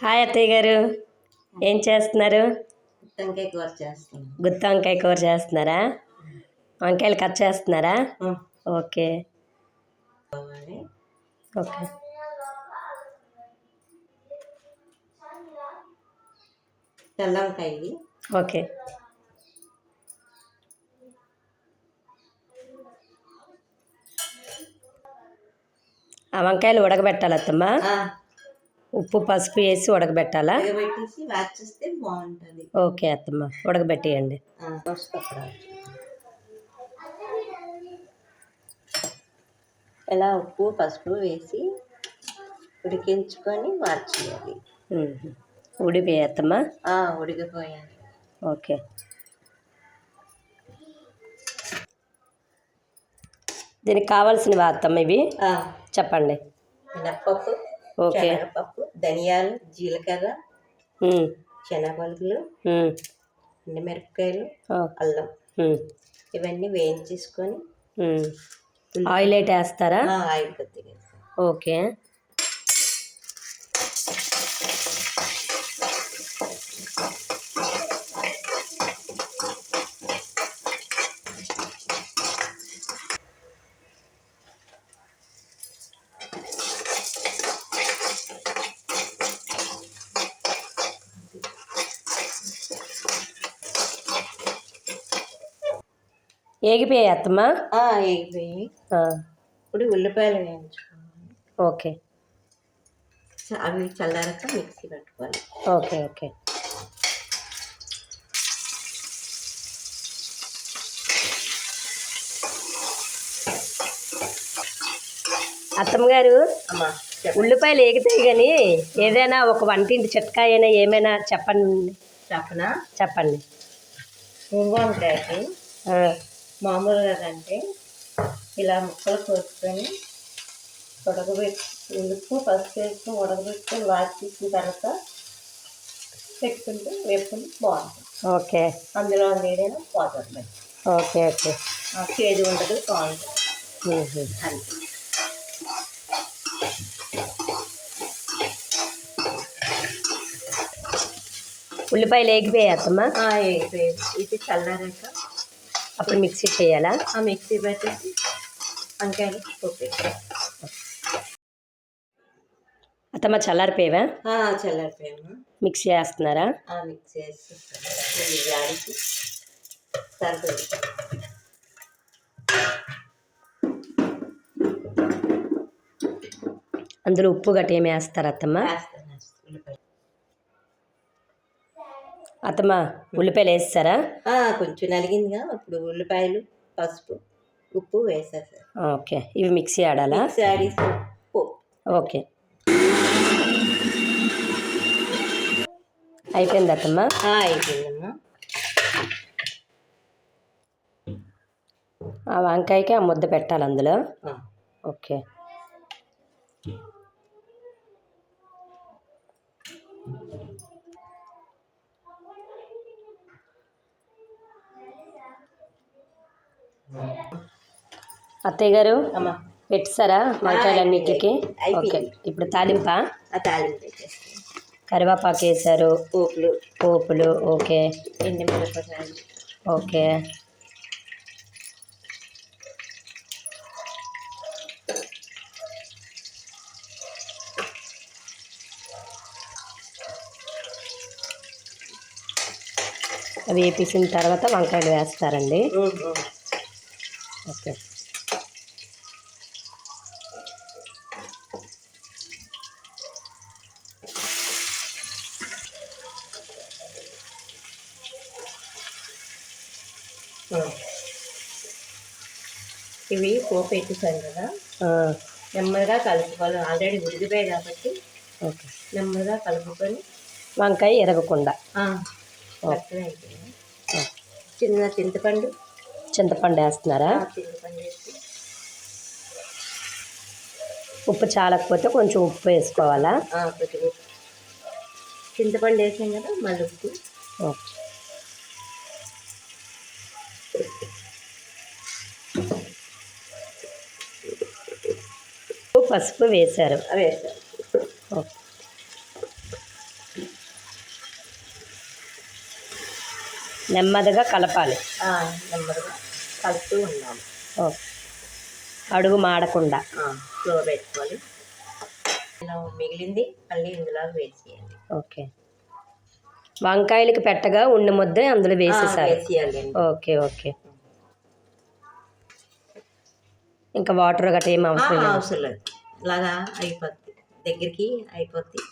Hi అత్తయ్య గారు. ఏం చేస్తున్నారు? గుత్తంకాయ కూర గుత్తి వంకాయ కూర చేస్తున్నారా? వంకాయలు కట్ చేస్తున్నారా? ఓకే. ఓకే. ఇది ఓకే. ఆ వంకాయలు ఉడకబెట్టాలి అత్తమ్మ. ఉప్పు పసుపు వేసి ఉడకబెట్టాలా? ఓకే అత్తమ్మ ఉడకబెట్టేయండి. ఇలా ఉప్పు పసుపు వేసి ఉడికించుకొని మార్చేయాలి ఉహు. ఉడిపోయి అత్తమ్మ? ఆ, ఉడికిపోయాలి ఓకే. దీనికి కావాల్సినవి అత్తమ్మ ఇవి? చెప్పండి. మినప్పప్పు ఓకే. శనగపప్పు ధనియాలు జీలకర్ర శనగపలుకులు ఎండుమిరపకాయలు అల్లం. ఇవన్నీ వేయించేసుకొని. ఆయిల్ అయితే వేస్తారా? ఆయిల్ కొద్దిగా. ఓకే. ఏగిపోయాయి అత్తమ్మ ఆ, ఇప్పుడు ఉల్లిపాయలు వేయించుకోవాలి. ఓకే. అవి చల్లారాక మిక్సీ పెట్టుకోవాలి. Okay okay. అత్తమ్మ గారు అమ్మా ఉల్లిపాయలు ఏగుతాయి కానీ ఏదైనా ఒక వంటింటి చిట్కా అయినా ఏమైనా చెప్పండి. చెప్పనా? చెప్పండి. మామూలుగా అంటే ఇలా ముక్కలు కోసుకొని ఉడకబెట్టి ఉప్పు పసుపు వేసుకొని ఉడకబెట్టుకొని వాటి తీసిన తర్వాత పెట్టుకుంటే వేపుకుంటే బాగుంటుంది. ఓకే. అందులో ఏదైనా పోతుంది ఓకే ఓకే. చేదు ఉండదు బాగుంటుంది. అంతే. ఉల్లిపాయలు ఏగిపోయాయి అత్తమ్మ? ఆ, వేగిపోయింది ఇది చల్లారాక అప్పుడు మిక్సీ చేయాలా? ఆ మిక్సీ పెట్టేసి వంకాయలు పోపేసి అత్తమ్మ చల్లారిపోయావా? చల్లారిపోయాము మిక్సీ వేస్తున్నారా? ఆ మిక్సీ వేసి అందులో ఉప్పు గట్టి ఏమి వేస్తారు అత్తమ్మ? అత్తమ్మ ఉల్లిపాయలు వేస్తారా? కొంచెం నలిగిందిగా అప్పుడు ఉల్లిపాయలు పసుపు ఉప్పు వేసారు సార్. ఓకే. ఇవి మిక్సీ ఆడాలా? ఓకే. అయిపోయింది అత్తమ్మ? అయిపోయిందమ్మా. ఆ వంకాయకి ఆ ముద్ద పెట్టాలి అందులో? ఓకే. అత్తయ్య గారు అమ్మా పెట్టారా వంకాయలన్నిటికి. ఓకే. ఇప్పుడు తాలింపా? తాలింపు కరివేపాకు వేసారు పోపులు. పోపులు ఓకే. ఓకే. అవి వేపేసిన తర్వాత వంకాయలు వేస్తారండి. ఓకే. ఇవి పోపు పెట్టేశాను కదా. నెమ్మదిగా కలుపుకోవాలి. ఆల్రెడీ ఉడికిపోయాయి కాబట్టి ఓకే. నెమ్మదిగా కలుపుకొని వంకాయ ఎరగకుండా. చిన్న చింతపండు చింతపండు వేస్తున్నారా? ఉప్పు చాలకపోతే కొంచెం ఉప్పు వేసుకోవాలా. చింతపండు వేసాం కదా మళ్ళీ ఉప్పు. ఓకే. పసుపు వేశారు. అవి వేస్తాం ఓకే నెమ్మదిగా కలపాలి. నెమ్మదిగా కలుపుతూ ఉండాలి. ఓకే అడుగు మాడకుండా. స్లో పెట్టుకొని ఇలా మిగిలింది మళ్ళీ ఇందులో వేసేయాలి ఓకే. వంకాయలకి పెట్టగా ఉండి ముద్ద అందులో వేసేసారు ఓకే ఓకే. ఇంకా వాటర్ గట్రా ఏం అవసరం లేదు. అవసరం లేదు. ఇలాగా అయిపోద్ది. దగ్గరికి అయిపోద్ది.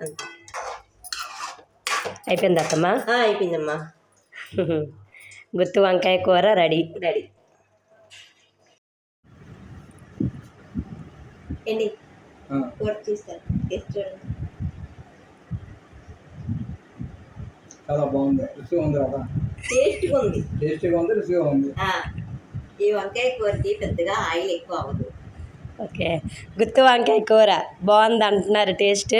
అంతే. అయిపోయింది అత్తమ్మా? ఆ, అయిపోయిందమ్మా. గుత్తి వంకాయ కూర రెడీ. రెడీ. ఏంటి? కూర చూస్తారు టేస్ట్ చూడండి. చాలా బాగుంది. రుచిగా ఉంది కదా? టేస్ట్గా ఉంది. టేస్టీగా ఉంది రుచిగా ఉంది. ఆ, ఈ వంకాయ కూరకి పెద్దగా ఆయిల్ ఎక్కువ అవ్వదు. ఓకే. గుత్తి వంకాయ కూర బాగుంది అంటున్నారు టేస్ట్.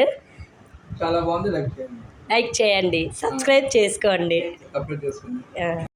చాలా బాగుంది లైక్ చేయండి. లైక్ చేయండి సబ్స్క్రైబ్ చేసుకోండి.